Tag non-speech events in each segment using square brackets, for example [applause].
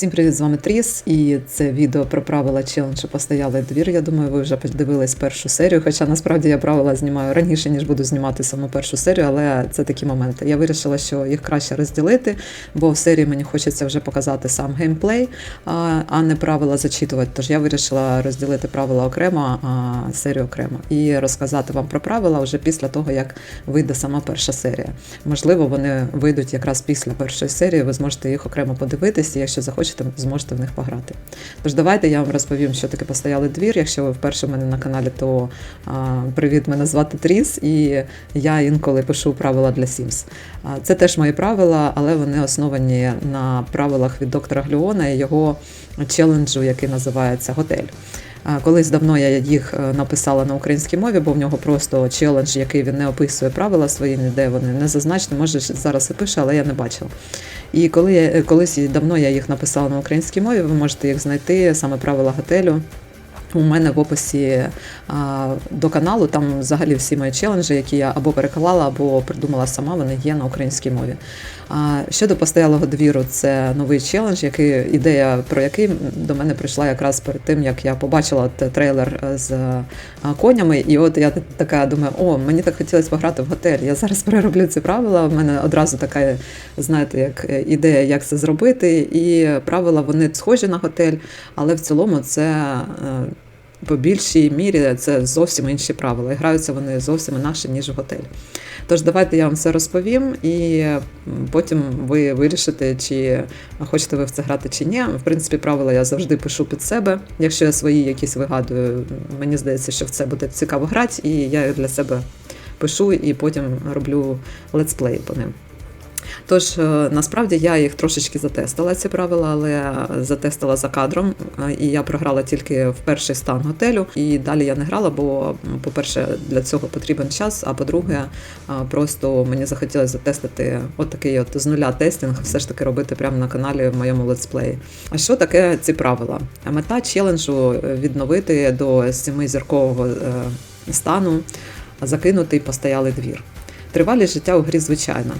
Всім привіт, з вами Тріс, і це відео про правила челенджу постоялий двір. Я думаю, ви вже подивились першу серію. Хоча насправді я правила знімаю раніше, ніж буду знімати саму першу серію, але це такі моменти. Я вирішила, що їх краще розділити, бо в серії мені хочеться вже показати сам геймплей, а не правила зачитувати. Тож я вирішила розділити правила окремо, а серію окремо і розказати вам про правила вже після того, як вийде сама перша серія. Можливо, вони вийдуть якраз після першої серії. Ви зможете їх окремо подивитися, якщо захочете, зможете в них пограти. Тож давайте я вам розповім, що таке постоялий двір. Якщо ви вперше в мене на каналі, то а, привіт, мене звати Тріс, і я інколи пишу правила для Sims. А, Це теж мої правила, але вони основані на правилах від доктора Глюона і його челенджу, який називається Готель. Колись давно я їх е, написала на українській мові, бо в нього просто челендж, який він не описує правила свої, ніде вони не зазначені. Може зараз і пише, але я не бачила. І коли я колись давно я їх написала на українській мові, ви можете їх знайти саме правила готелю. У мене в описі а, до каналу там взагалі всі мої челенджі, які я або переклала, або придумала сама, вони є на українській мові. А щодо постоялого двіру, це новий челендж, який ідея про який до мене прийшла якраз перед тим, як я побачила трейлер з конями. І от я така думаю, о, мені так хотілося пограти в готель. Я зараз перероблю ці правила. У мене одразу така, знаєте, як ідея, як це зробити. І правила вони схожі на готель, але в цілому це. По більшій мірі це зовсім інші правила. І граються вони зовсім інакше, ніж в готель. Тож давайте я вам все розповім, і потім ви вирішите, чи хочете ви в це грати чи ні. В принципі, правила я завжди пишу під себе. Якщо я свої якісь вигадую, мені здається, що в це буде цікаво грати, і я для себе пишу і потім роблю летсплей по ним. Тож насправді я їх трошечки затестила, ці правила, але затестила за кадром, і я програла тільки в перший стан готелю. І далі я не грала, бо, по-перше, для цього потрібен час. А по-друге, просто мені захотілося затестити от такий от з нуля тестинг, все ж таки робити прямо на каналі в моєму летсплеї. А що таке ці правила? Мета челенджу відновити до семизіркового стану закинутий постоялий двір. Тривалість життя у грі звичайна.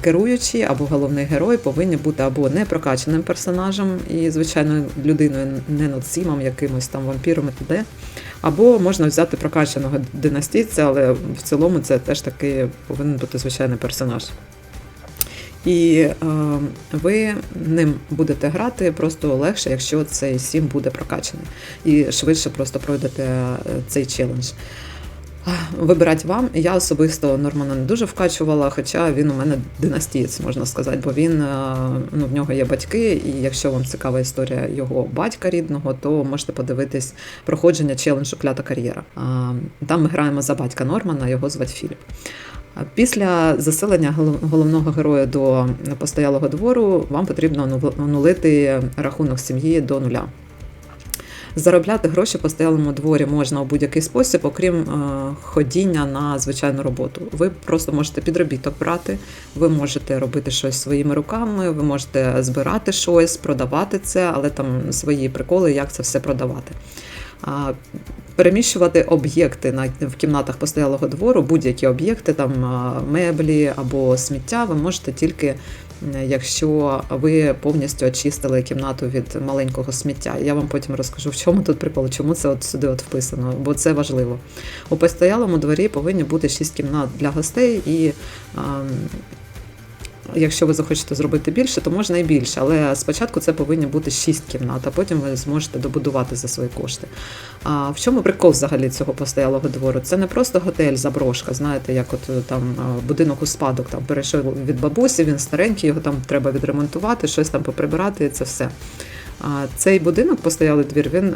Керуючі або головний герой повинні бути або непрокачаним персонажем і, звичайно, людиною не над якимось там вампіром і т.д. Або можна взяти прокачаного династійця, але в цілому це теж таки повинен бути звичайний персонаж. І е, ви ним будете грати просто легше, якщо цей сім буде прокачаний. І швидше просто пройдете цей челендж. Вибирати вам. Я особисто Нормана не дуже вкачувала, хоча він у мене династієць, можна сказати, бо він ну, в нього є батьки, і якщо вам цікава історія його батька рідного, то можете подивитись проходження челенджу Клята кар'єра. Там ми граємо за батька Нормана, його звати Філіп. Після заселення головного героя до постоялого двору вам потрібно онулити рахунок сім'ї до нуля. Заробляти гроші по стоялому дворі можна у будь-який спосіб, окрім е, ходіння на звичайну роботу. Ви просто можете підробіток брати, ви можете робити щось своїми руками, ви можете збирати щось, продавати це, але там свої приколи, як це все продавати. Переміщувати об'єкти на в кімнатах постоялого двору, будь-які об'єкти, там меблі або сміття, ви можете тільки якщо ви повністю очистили кімнату від маленького сміття. Я вам потім розкажу, в чому тут прикол, чому це от сюди от вписано, бо це важливо. У постоялому дворі повинні бути 6 кімнат для гостей і. Якщо ви захочете зробити більше, то можна і більше. Але спочатку це повинні бути 6 кімнат, а потім ви зможете добудувати за свої кошти. А в чому прикол взагалі цього постоялого двору? Це не просто готель, заброшка, знаєте, як от там будинок у спадок там перейшов від бабусі, він старенький, його там треба відремонтувати, щось там поприбирати, і це все. А цей будинок, постоялий двір, він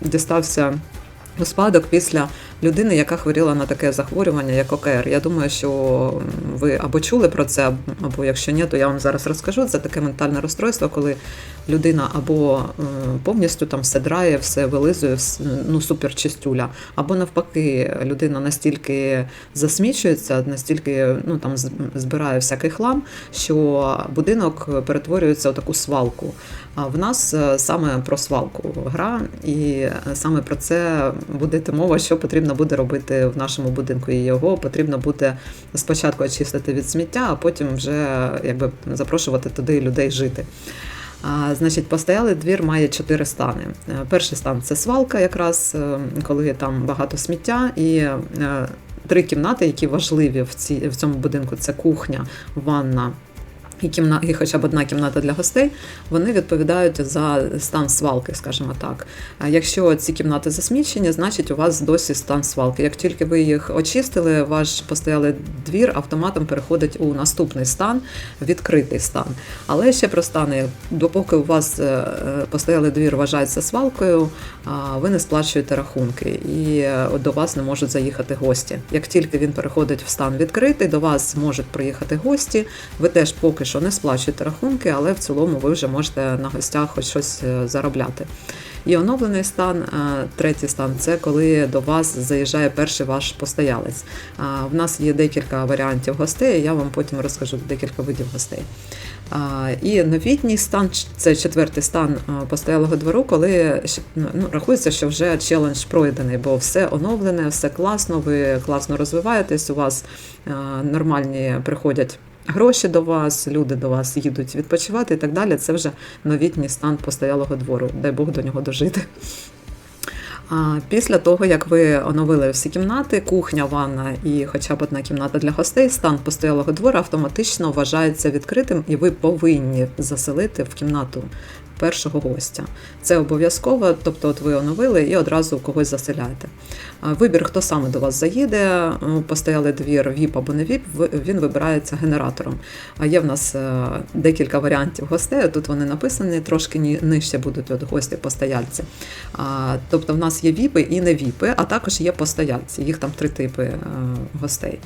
дістався у спадок після людини, яка хворіла на таке захворювання, як ОКР. Я думаю, що ви або чули про це, або якщо ні, то я вам зараз розкажу. Це таке ментальне розстройство, коли людина або е, повністю там все драє, все вилизує, ну супер чистюля, або навпаки, людина настільки засмічується, настільки ну там збирає всякий хлам, що будинок перетворюється в таку свалку. А в нас е, саме про свалку гра, і саме про це буде мова, що потрібно буде робити в нашому будинку. І його потрібно буде спочатку очистити від сміття, а потім вже якби запрошувати туди людей жити. А, значить, постоялий двір має чотири стани. Е, Перший стан це свалка, якраз е, коли там багато сміття, і е, три кімнати, які важливі в, цій, в цьому будинку: це кухня, ванна. І, кімна, і хоча б одна кімната для гостей, вони відповідають за стан свалки, скажімо так. Якщо ці кімнати засмічені, значить у вас досі стан свалки. Як тільки ви їх очистили, ваш постоялий двір автоматом переходить у наступний стан, відкритий стан. Але ще про стани, допоки у вас е, е, постоялий двір вважається свалкою, ви не сплачуєте рахунки і е, до вас не можуть заїхати гості. Як тільки він переходить в стан відкритий, до вас можуть приїхати гості. Ви теж поки що не сплачуєте рахунки, але в цілому ви вже можете на гостях хоч щось е, заробляти. І оновлений стан, е, третій стан це коли до вас заїжджає перший ваш постоялець. В нас є декілька варіантів гостей, я вам потім розкажу декілька видів гостей. І новітній стан це четвертий стан е, постоялого двору, коли ну, рахується, що вже челендж пройдений, бо все оновлене, все класно, ви класно розвиваєтесь, у вас нормальні приходять. Гроші до вас, люди до вас їдуть відпочивати і так далі. Це вже новітній стан постоялого двору. Дай Бог до нього дожити. Після того, як ви оновили всі кімнати, кухня, ванна і хоча б одна кімната для гостей, стан постоялого двору автоматично вважається відкритим, і ви повинні заселити в кімнату першого гостя. Це обов'язково, тобто, от ви оновили і одразу когось заселяєте. Вибір, хто саме до вас заїде, постояли двір ВІП або не ВІП, він вибирається генератором. А є в нас е, декілька варіантів гостей. Тут вони написані, трошки нижче будуть от гості постояльці. Тобто в нас є ВІПи і не ВІПи, а також є постояльці. Їх там три типи е, гостей.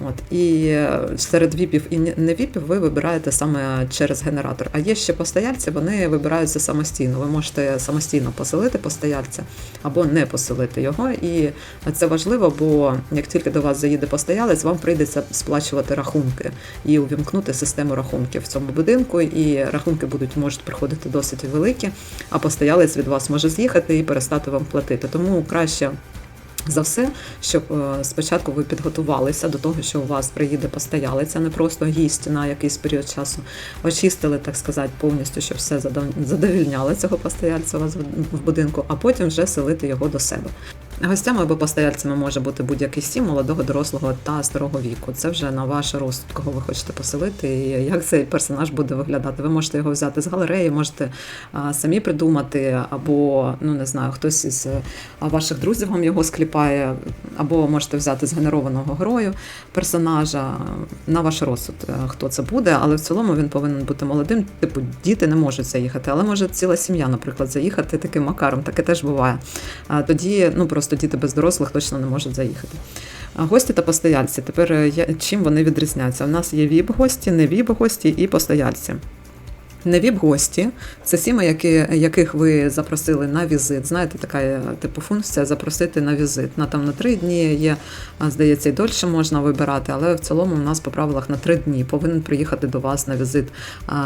От. І е, серед ВІПів і не ВІПів ви вибираєте саме через генератор. А є ще постояльці, вони вибираються самостійно. Ви можете самостійно поселити постояльця або не поселити його. І це важливо, бо як тільки до вас заїде постоялець, вам прийдеться сплачувати рахунки і увімкнути систему рахунків в цьому будинку. І рахунки будуть можуть приходити досить великі, а постоялець від вас може з'їхати і перестати вам платити. Тому краще. За все, щоб е, спочатку ви підготувалися до того, що у вас приїде постоялиця, не просто гість на якийсь період часу. Очистили, так сказати, повністю, щоб все задовільняло цього постояльця у вас в будинку, а потім вже селити його до себе. Гостями або постояльцями може бути будь-який сім молодого, дорослого та старого віку. Це вже на ваш розсуд, кого ви хочете поселити, і як цей персонаж буде виглядати. Ви можете його взяти з галереї, можете самі придумати, або ну не знаю, хтось із ваших друзів вам його скліпає, або можете взяти згенерованого герою персонажа на ваш розсуд, хто це буде, але в цілому він повинен бути молодим. Типу, діти не можуть заїхати, але може ціла сім'я, наприклад, заїхати таким макаром. Таке теж буває. Тоді ну просто діти без дорослих точно не можуть заїхати. Гості та постояльці. Тепер е, чим вони відрізняються? У нас є віп-гості, не віп-гості і постояльці. Не віп-гості, це сіми, які, яких ви запросили на візит. Знаєте, така е, типу функція запросити на візит. На там на три дні є, здається, і дольше можна вибирати, але в цілому у нас по правилах на три дні повинен приїхати до вас на візит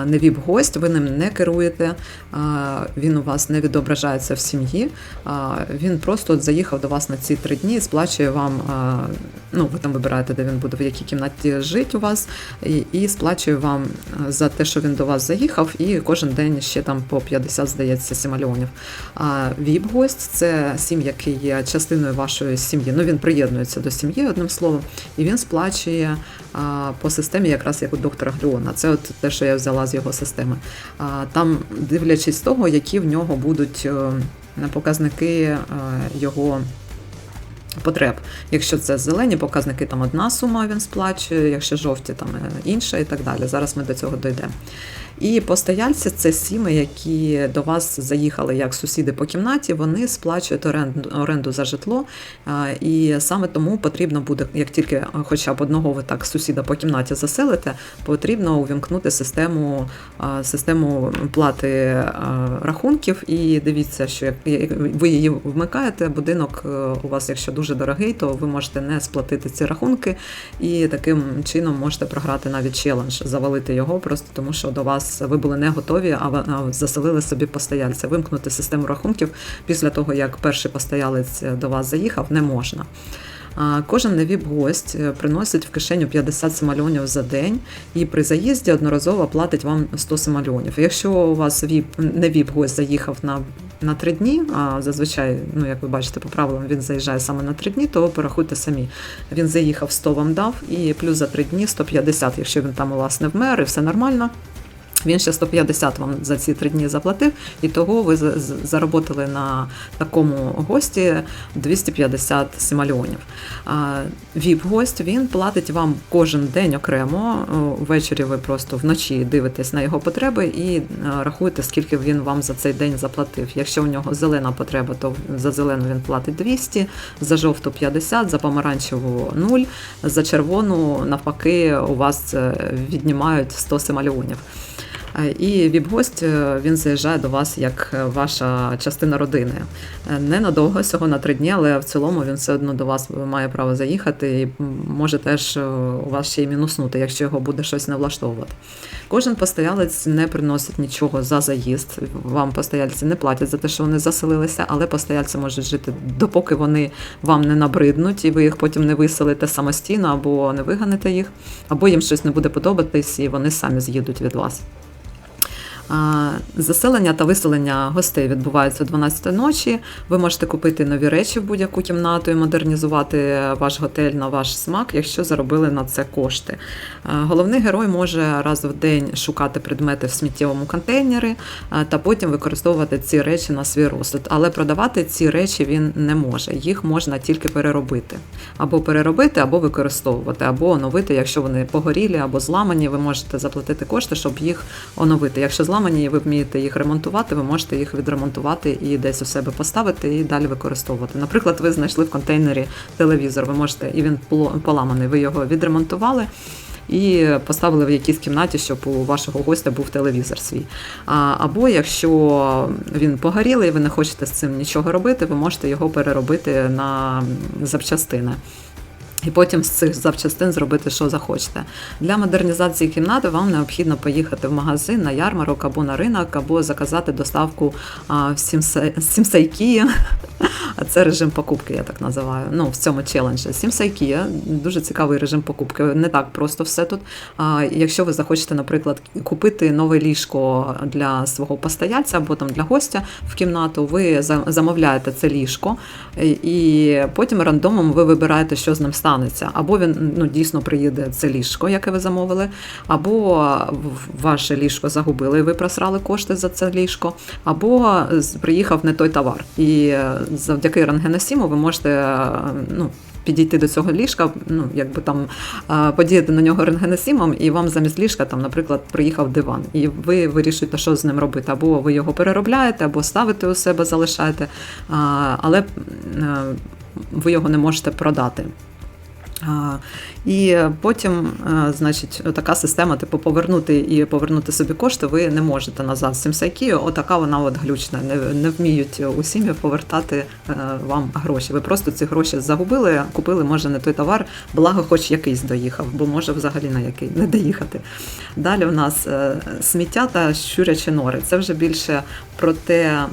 не віп-гость, ви ним не керуєте, він у вас не відображається в сім'ї. Він просто заїхав до вас на ці три дні сплачує вам. Ну, ви там вибираєте, де він буде, в якій кімнаті жить у вас, і, і сплачує вам за те, що він до вас заїхав приїхав, і кожен день ще там по 50, здається, сімальонів. А ВІП-гость це сім, який є частиною вашої сім'ї. Ну він приєднується до сім'ї, одним словом, і він сплачує а, по системі, якраз як у доктора Гліона. Це от те, що я взяла з його системи. А, Там, дивлячись того, які в нього будуть е, показники е, його потреб. Якщо це зелені показники, там одна сума він сплачує, якщо жовті, там е, інша і так далі. Зараз ми до цього дійдемо. І постояльці це сіми, які до вас заїхали як сусіди по кімнаті, вони сплачують оренду оренду за житло. І саме тому потрібно буде, як тільки хоча б одного ви так сусіда по кімнаті заселите, потрібно увімкнути систему систему плати рахунків. І дивіться, що як ви її вмикаєте, будинок е, у вас, якщо дуже дорогий, то ви можете не сплатити ці рахунки, і таким чином можете програти навіть челендж, завалити його, просто тому що до вас вас ви були не готові, а заселили собі постояльця. Вимкнути систему рахунків після того, як перший постоялець до вас заїхав, не можна. Кожен невіп-гость е, приносить в кишеню 50 симальонів за день і при заїзді одноразово платить вам 100 симальонів. Якщо у вас віп, не віп-гость заїхав на, на 3 дні, а зазвичай, ну як ви бачите, по правилам він заїжджає саме на 3 дні, то порахуйте самі. Він заїхав 100 вам дав, і плюс за 3 дні 150, якщо він там у вас не вмер, і все нормально. Він ще 150 вам за ці три дні заплатив, і того ви за- заработали на такому гості 250 симальонів. А Віп-гость він платить вам кожен день окремо. Ввечері ви просто вночі дивитесь на його потреби і е, рахуєте, скільки він вам за цей день заплатив. Якщо у нього зелена потреба, то за зелену він платить 200, за жовту 50, за помаранчеву 0, за червону навпаки у вас е, віднімають 100 симальонів. Е, І віп-гость е, він заїжджає до вас як е, ваша частина родини. Ненадовго, всього на три дні, але в цілому він все одно до вас має право заїхати і може теж у вас ще й мінуснути, якщо його буде щось не влаштовувати. Кожен постоялець не приносить нічого за заїзд. Вам постояльці не платять за те, що вони заселилися, але постояльці можуть жити допоки вони вам не набриднуть, і ви їх потім не виселите самостійно або не виганите їх, або їм щось не буде подобатись, і вони самі з'їдуть від вас. Заселення та виселення гостей відбувається о 12 ночі. Ви можете купити нові речі в будь-яку кімнату і модернізувати ваш готель на ваш смак, якщо заробили на це кошти. Головний герой може раз в день шукати предмети в сміттєвому контейнері та потім використовувати ці речі на свій розсуд. Але продавати ці речі він не може. Їх можна тільки переробити. Або переробити, або використовувати, або оновити, якщо вони погорілі або зламані, ви можете заплатити кошти, щоб їх оновити. Якщо і ви вмієте їх ремонтувати, ви можете їх відремонтувати і десь у себе поставити і далі використовувати. Наприклад, ви знайшли в контейнері телевізор, ви можете, і він поламаний, ви його відремонтували. І поставили в якійсь кімнаті, щоб у вашого гостя був телевізор свій. Або якщо він погорілий, ви не хочете з цим нічого робити, ви можете його переробити на запчастини. І потім з цих запчастин зробити, що захочете. Для модернізації кімнати вам необхідно поїхати в магазин на ярмарок або на ринок, або заказати доставку в. А це режим покупки, я так називаю. Ну, в цьому челенджі. Сімсайкія дуже цікавий режим покупки. Не так просто все тут. Якщо ви захочете, наприклад, купити нове ліжко для свого постояльця або там для гостя в кімнату, ви замовляєте це ліжко, і- потім рандомом ви вибираєте, що з ним станеться. Або він ну, дійсно приїде це ліжко, яке ви замовили, або ваше ліжко загубили, і ви просрали кошти за це ліжко, або приїхав не той товар. І е, завдяки рентгеносіму ви можете е, ну, підійти до цього ліжка, ну якби там е, подіяти на нього рентгеносімом, і вам замість ліжка, там, наприклад, приїхав диван, і ви вирішуєте, що з ним робити. Або ви його переробляєте, або ставите у себе, залишаєте, але е, ви його не можете продати. І потім, е, значить, така система, типу, повернути і повернути собі кошти, ви не можете назад з цим сайкію. Отака вона от глючна. Не, не вміють у сім'ї повертати е, вам гроші. Ви просто ці гроші загубили, купили, може, не той товар, благо, хоч якийсь доїхав, бо може взагалі на який не доїхати. Далі у нас е, сміття та щурячі нори. Це вже більше про те.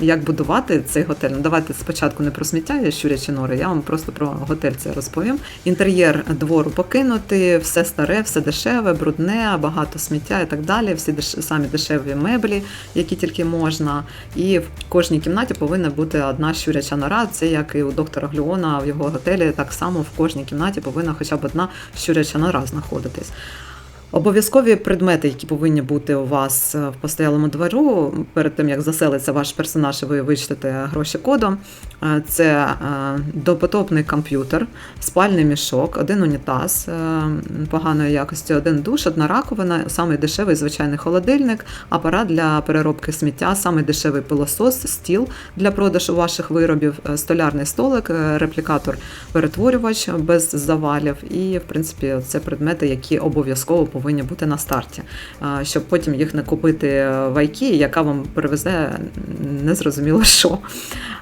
Як будувати цей готель? Ну, давайте спочатку не про сміття щурячі нори, я вам просто про готель це розповім. Інтер'єр двору покинути, все старе, все дешеве, брудне, багато сміття і так далі. Всі деш... самі дешеві меблі, які тільки можна. І в кожній кімнаті повинна бути одна щуряча нора. Це як і у доктора Глюона в його готелі, так само в кожній кімнаті повинна хоча б одна щуряча нора знаходитись. Обов'язкові предмети, які повинні бути у вас е, в постоялому двору, перед тим як заселиться ваш персонаж, і ви вичтете гроші кодом. Е, Це е, допотопний комп'ютер, спальний мішок, один унітаз поганої якості, один душ, одна раковина, самий дешевий звичайний холодильник, апарат для переробки сміття, самий дешевий пилосос, стіл для продажу ваших виробів, столярний столик, реплікатор, перетворювач без завалів. І, в принципі, це предмети, які обов'язково повинні повинні бути на старті, щоб потім їх не купити в IKEA, яка вам привезе незрозуміло що.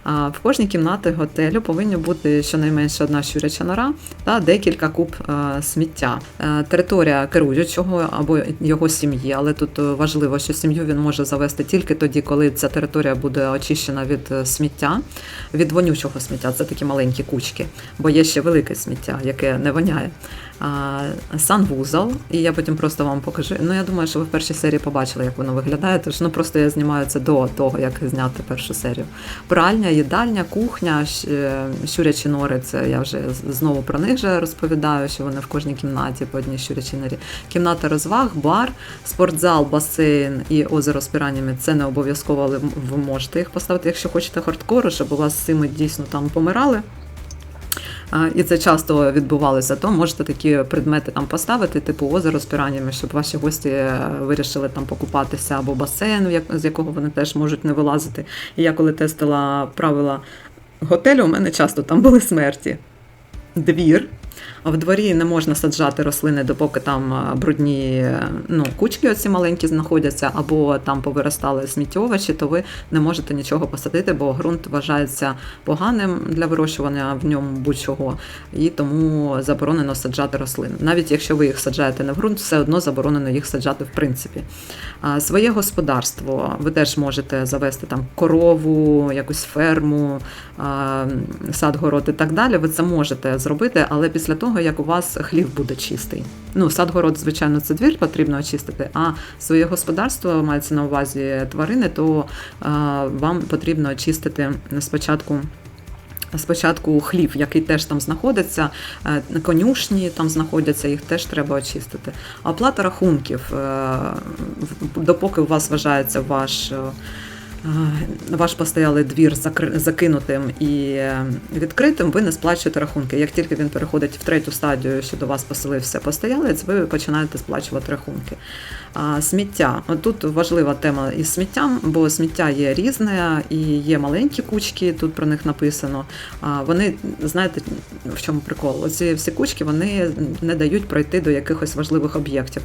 В кожній кімнаті готелю повинні бути щонайменше одна щуряча нора та декілька куб сміття. Е, Територія керуючого або його сім'ї, але тут важливо, що сім'ю він може завести тільки тоді, коли ця територія буде очищена від е, сміття, від вонючого сміття. Це такі маленькі кучки, бо є ще велике сміття, яке не воняє. Санвузол, і я потім просто вам покажу. Ну, я думаю, що ви в першій серії побачили, як воно виглядає. Тож ну просто я знімаю це до того, як зняти першу серію. Пральня, їдальня, кухня, е, щурячі нори. Це я вже знову про них же розповідаю, що вони в кожній кімнаті по одній щурячій норі. Кімната розваг, бар, спортзал, басейн і озеро з піранями. Це не обов'язково, але ви можете їх поставити, якщо хочете хардкору, щоб у вас з цими дійсно там помирали. І це часто відбувалося, то можете такі предмети там поставити, типу озеро з піраннями, щоб ваші гості е, вирішили там покупатися або басейн, з якого вони теж можуть не вилазити. І я коли тестила правила готелю, у мене часто там були смерті. Двір. В дворі не можна саджати рослини, допоки там брудні е, ну, кучки оці маленькі знаходяться, або там повиростали сміттєвачі, то ви не можете нічого посадити, бо ґрунт вважається поганим для вирощування в ньому будь-чого, і тому заборонено саджати рослини. Навіть якщо ви їх саджаєте не в ґрунт, все одно заборонено їх саджати в принципі. Своє господарство ви теж можете завести там корову, якусь ферму, сад, город і так далі. Ви це можете зробити, але після того, як у вас хлів буде чистий. Ну, сад, город, звичайно, це двір потрібно очистити, а своє господарство мається на увазі тварини, то а, вам потрібно очистити спочатку. Спочатку хлів, який теж там знаходиться, е, конюшні там знаходяться, їх теж треба очистити. Оплата рахунків, е, допоки у вас вважається ваш. Е, Ваш постоялий двір закинутим і е, відкритим, ви не сплачуєте рахунки. Як тільки він переходить в третю стадію, що до вас поселився постоялець, ви починаєте сплачувати рахунки. Сміття. Тут важлива тема із сміттям, бо сміття є різне і є маленькі кучки, тут про них написано. Вони, знаєте, в чому прикол? Оці всі кучки вони не дають пройти до якихось важливих об'єктів.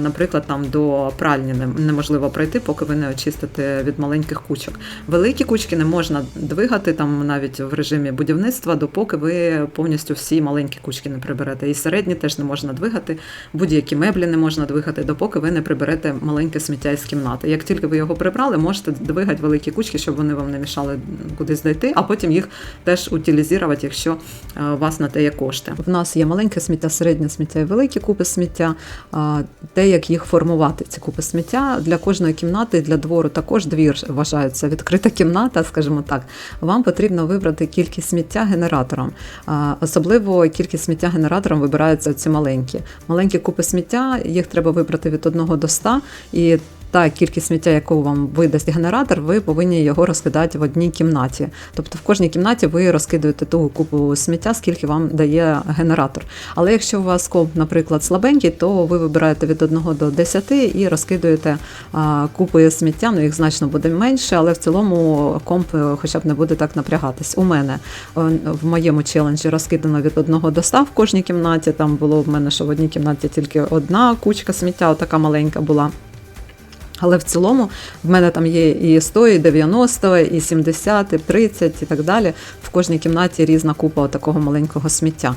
Наприклад, там до пральні неможливо пройти, поки ви не очистите від маленьких кучок. Великі кучки не можна двигати там навіть в режимі будівництва, допоки ви повністю всі маленькі кучки не приберете. І середні теж не можна двигати, будь-які меблі не можна двигати, допоки ви не приберете маленьке сміття із кімнати. Як тільки ви його прибрали, можете двигати великі кучки, щоб вони вам не мішали кудись дойти, а потім їх теж утилізувати, якщо е, у вас на те є кошти. В нас є маленьке сміття, середнє сміття і великі купи сміття. Те, як їх формувати, ці купи сміття для кожної кімнати, для двору також двір вважається відкрита кімната, скажімо так. Вам потрібно вибрати кількість сміття генератором. Особливо кількість сміття генератором вибираються ці маленькі. Маленькі купи сміття, їх треба вибрати від 1 до ста. і та кількість сміття, яку вам видасть генератор, ви повинні його розкидати в одній кімнаті. Тобто в кожній кімнаті ви розкидуєте ту купу сміття, скільки вам дає генератор. Але якщо у вас комп, наприклад, слабенький, то ви вибираєте від 1 до 10 і розкидуєте купи сміття. Ну їх значно буде менше, але в цілому комп е, хоча б не буде так напрягатись. У мене е, в моєму челенджі розкидано від 1 до 100 в кожній кімнаті. Там було в мене, що в одній кімнаті тільки одна кучка сміття, така маленька була. Але в цілому в мене там є і 100, і 90, і 70, і 30 і так далі. В кожній кімнаті різна купа такого маленького сміття.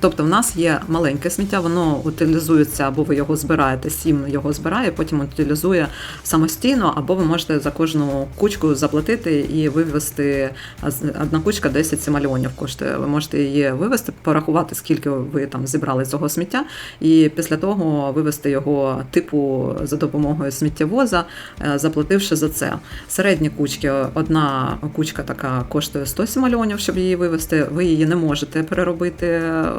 Тобто, в нас є маленьке сміття, воно утилізується, або ви його збираєте, сім його збирає, потім утилізує самостійно, або ви можете за кожну кучку заплатити і вивезти. Одна кучка 10 сімальонів коштує. Ви можете її вивезти, порахувати, скільки ви там зібрали цього сміття, і після того вивезти його типу за допомогою сміттєвоза, е, заплативши за це. Середні кучки, одна кучка така коштує 100 сімальонів, щоб її вивезти. Ви її не можете переробити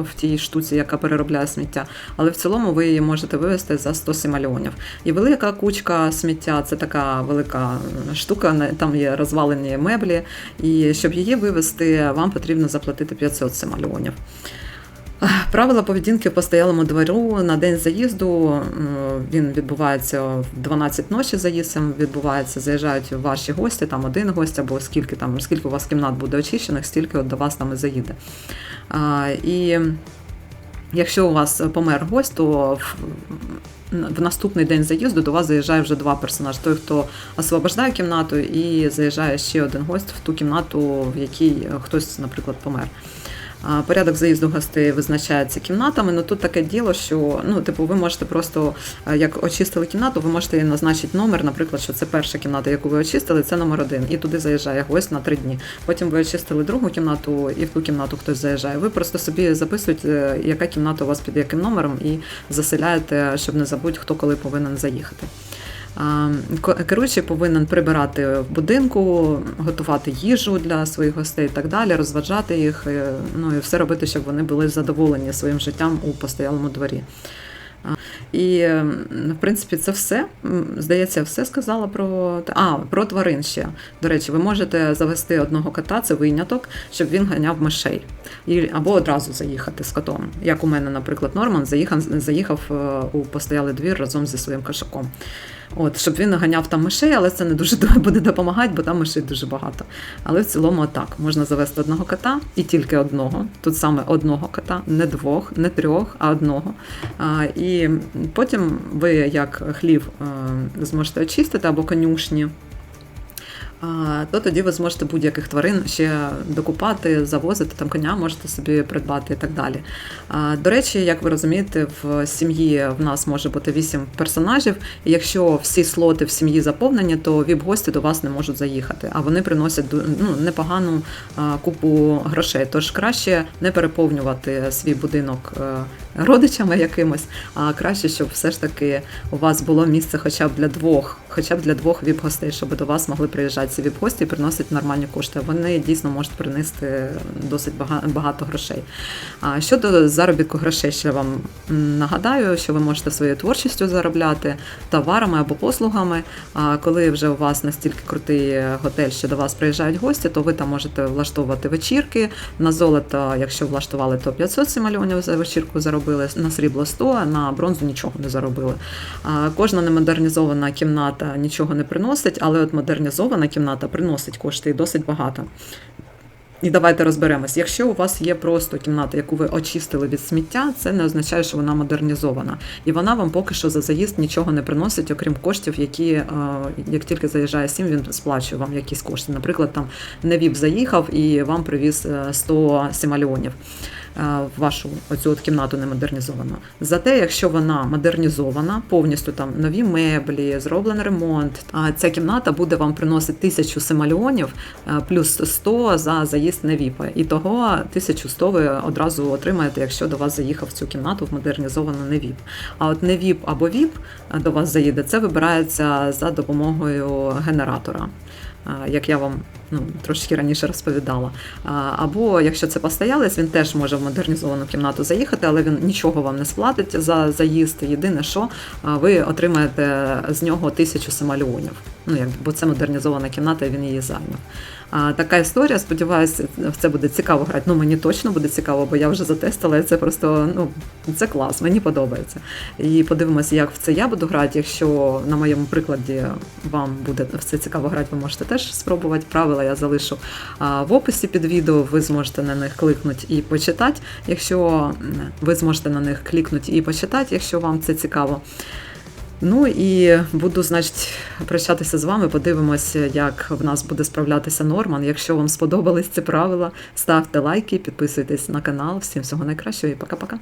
в тій штуці, яка переробляє сміття, але в цілому ви її можете вивезти за 107 мільйонів. І велика кучка сміття це така велика штука, там є розвалені меблі, і щоб її вивезти, вам потрібно заплатити 500 сімальонів. Правила поведінки в постоялому двору на день заїзду він відбувається в 12 ночі. Заїзд сам відбувається. Заїжджають ваші гості, там один гость або скільки там, скільки у вас кімнат буде очищених, стільки от до вас там і заїде. І Якщо у вас помер гость, то в, в наступний день заїзду до вас заїжджає вже два персонажі. Той, хто освобождає кімнату, і заїжджає ще один гость в ту кімнату, в якій хтось, наприклад, помер. Порядок заїзду гостей визначається кімнатами. Ну тут таке діло, що ну, типу, ви можете просто е, як очистили кімнату, ви можете назначити номер, наприклад, що це перша кімната, яку ви очистили, це номер один. І туди заїжджає гость на три дні. Потім ви очистили другу кімнату, і в ту кімнату хтось заїжджає. Ви просто собі записуєте, яка кімната у вас під яким номером, і заселяєте, щоб не забути, хто коли повинен заїхати. Керуючий повинен прибирати в будинку, готувати їжу для своїх гостей і так далі, розважати їх, е, ну і все робити, щоб вони були задоволені своїм життям у постоялому дворі. І, в принципі, це все. Здається, все сказала про а, про тварин ще. До речі, ви можете завести одного кота, це виняток, щоб він ганяв мишей. Або одразу заїхати з котом. Як у мене, наприклад, Норман заїхав, заїхав е, у постоялий двір разом зі своїм кошаком. От, щоб він ганяв там мишей, але це не дуже [laughs] буде допомагати, бо там мишей дуже багато. Але в цілому так, можна завести одного кота і тільки одного. Тут саме одного кота, не двох, не трьох, а одного. А, і потім ви, як хлів, е, зможете очистити або конюшні. То тоді ви зможете будь-яких тварин ще докупати, завозити, там коня можете собі придбати і так далі. До речі, як ви розумієте, в сім'ї в нас може бути 8 персонажів, і якщо всі слоти в сім'ї заповнені, то віп-гості до вас не можуть заїхати, а вони приносять ну, непогану купу грошей. Тож краще не переповнювати свій будинок е, родичами якимось, а краще, щоб все ж таки у вас було місце хоча б для двох, хоча б для двох віп-гостей, щоб до вас могли приїжджати ці віп-гості і приносити нормальні кошти. Вони дійсно можуть принести досить багато грошей. А щодо заробітку грошей, ще вам нагадаю, що ви можете своєю творчістю заробляти товарами або послугами. А коли вже у вас настільки крутий готель, що до вас приїжджають гості, то ви там можете влаштовувати вечірки. На золото, якщо влаштували, то 500 мільйонів за вечірку заробили, на срібло 100, а на бронзу нічого не заробили. А Кожна немодернізована кімната нічого не приносить, але от модернізована кімната приносить кошти і досить багато. І давайте розберемось. Якщо у вас є просто кімната, яку ви очистили від сміття, це не означає, що вона модернізована. І вона вам поки що за заїзд нічого не приносить, окрім коштів, які е, як тільки заїжджає сім, він сплачує вам якісь кошти. Наприклад, там Невіп заїхав і вам привіз е, 100 сімальонів е, в вашу оцю от кімнату немодернізовану. Зате, якщо вона модернізована, повністю там нові меблі, зроблений ремонт, а ця кімната буде вам приносити тисячу семальонів е, плюс 100 за заїзд на ВІПа. І того 1100 ви одразу отримаєте, якщо до вас заїхав цю кімнату в модернізовану не ВІП. А от не ВІП або ВІП до вас заїде, це вибирається за допомогою генератора. Як я вам ну, трошки раніше розповідала. Або якщо це постоялець, він теж може в модернізовану кімнату заїхати, але він нічого вам не сплатить за заїзд. Єдине, що ви отримаєте з нього тисячу семальонів. Ну, як, бо це модернізована кімната, і він її зайняв. А, така історія, сподіваюся, в це буде цікаво грати. Ну, мені точно буде цікаво, бо я вже затестила, і це просто ну, це клас, мені подобається. І подивимося, як в це я буду грати. Якщо на моєму прикладі вам буде в це цікаво грати, ви можете теж спробувати. Правила я залишу в описі під відео. Ви зможете на них кликнути і почитати. Якщо ви зможете на них клікнути і почитати, якщо вам це цікаво. Ну і буду, значить, прощатися з вами. Подивимося, як в нас буде справлятися Норман. Якщо вам сподобались ці правила, ставте лайки, підписуйтесь на канал. Всім всього найкращого і пока-пока.